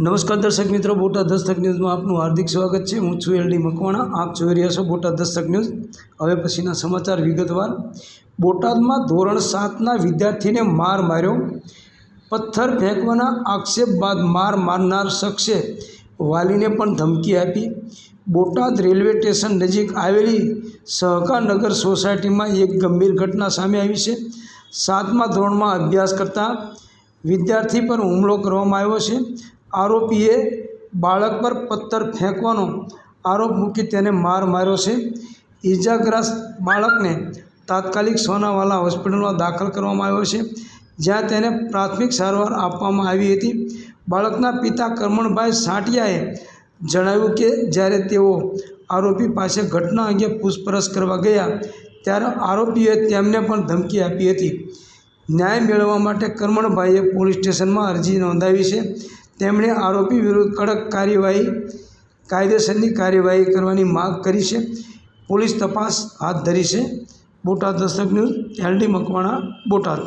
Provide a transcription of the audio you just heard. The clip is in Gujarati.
નમસ્કાર દર્શક મિત્રો, બોટાદ દસ્તક ન્યૂઝમાં આપનું હાર્દિક સ્વાગત છે. હું છું એલડી મકવાણા. આપ જોઈ રહ્યા છો બોટાદ દસ્તક ન્યૂઝ. હવે પછીના સમાચાર વિગતવાર. બોટાદમાં ધોરણ સાતના વિદ્યાર્થીને માર માર્યો. પથ્થર ફેંકવાના આક્ષેપ બાદ માર મારનાર શખ્સે વાલીને પણ ધમકી આપી. બોટાદ રેલવે સ્ટેશન નજીક આવેલી સહકારનગર સોસાયટીમાં એક ગંભીર ઘટના સામે આવી છે. સાતમા ધોરણમાં અભ્યાસ કરતા વિદ્યાર્થી પર હુમલો કરવામાં આવ્યો છે. આરોપીએ બાળક પર પથ્થર ફેંકવાનો આરોપ મૂકી તેને માર માર્યો છે. ઇજાગ્રસ્ત બાળકને તાત્કાલિક સોનાવાલા હોસ્પિટલમાં દાખલ કરવામાં આવ્યો છે, જ્યાં તેને પ્રાથમિક સારવાર આપવામાં આવી હતી. બાળકના પિતા કરમણભાઈ સાંટિયાએ જણાવ્યું કે જ્યારે તેઓ આરોપી પાસે ઘટના અંગે પૂછપરછ કરવા ગયા, ત્યારે આરોપીએ તેમને પણ ધમકી આપી હતી. ન્યાય મેળવવા માટે કરમણભાઈએ પોલીસ સ્ટેશનમાં અરજી નોંધાવી છે. તેમણે આરોપી વિરુદ્ધ કડક કાર્યવાહી, કાયદેસરની કાર્યવાહી કરવાની માગ કરી છે. પોલીસ તપાસ હાથ ધરી છે. Botad Dastak news, LD Makwana, Botad.